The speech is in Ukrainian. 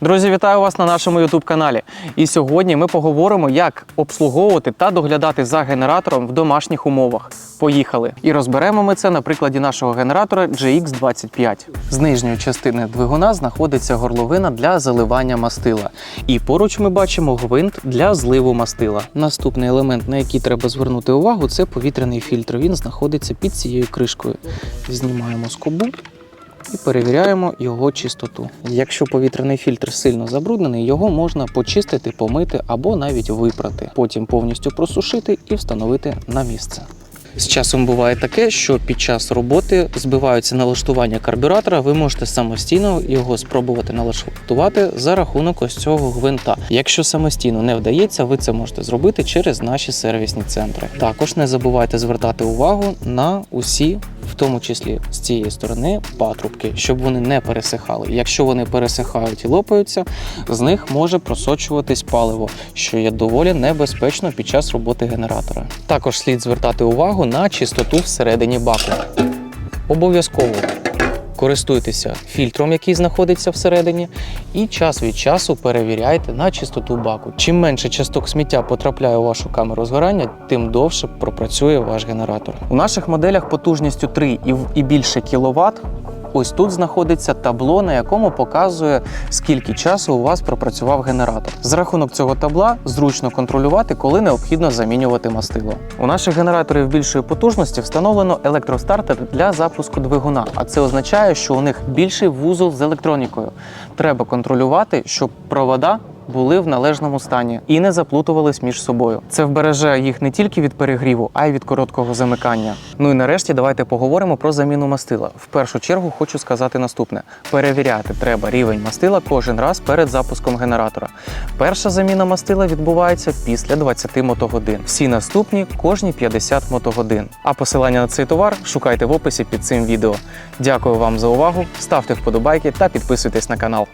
Друзі, вітаю вас на нашому youtube каналі. І сьогодні ми поговоримо, як обслуговувати та доглядати за генератором в домашніх умовах. Поїхали! І розберемо ми це на прикладі нашого генератора GX25. З нижньої частини двигуна знаходиться горловина для заливання мастила. І поруч ми бачимо гвинт для зливу мастила. Наступний елемент, на який треба звернути увагу, це повітряний фільтр. Він знаходиться під цією кришкою. Знімаємо скобу і перевіряємо його чистоту. Якщо повітряний фільтр сильно забруднений, його можна почистити, помити або навіть випрати. Потім повністю просушити і встановити на місце. З часом буває таке, що під час роботи збиваються налаштування карбюратора. Ви можете самостійно його спробувати налаштувати за рахунок ось цього гвинта. Якщо самостійно не вдається, ви це можете зробити через наші сервісні центри. Також не забувайте звертати увагу на усі, тому числі з цієї сторони, патрубки, щоб вони не пересихали. Якщо вони пересихають і лопаються, з них може просочуватись паливо, що є доволі небезпечно під час роботи генератора. Також слід звертати увагу на чистоту всередині баку. Обов'язково користуйтеся фільтром, який знаходиться всередині, і час від часу перевіряйте на чистоту баку. Чим менше часток сміття потрапляє у вашу камеру згорання, тим довше пропрацює ваш генератор. У наших моделях потужністю 3 і, більше кВт Ось тут знаходиться табло, на якому показує, скільки часу у вас пропрацював генератор. За рахунок цього табла зручно контролювати, коли необхідно замінювати мастило. У наших генераторів більшої потужності встановлено електростартер для запуску двигуна, а це означає, що у них більший вузол з електронікою. Треба контролювати, щоб провода були в належному стані і не заплутувались між собою. Це вбереже їх не тільки від перегріву, а й від короткого замикання. Ну і нарешті давайте поговоримо про заміну мастила. В першу чергу хочу сказати наступне: перевіряти треба рівень мастила кожен раз перед запуском генератора. Перша заміна мастила відбувається після 20 мотогодин. Всі наступні кожні 50 мотогодин. А посилання на цей товар шукайте в описі під цим відео. Дякую вам за увагу, ставте вподобайки та підписуйтесь на канал.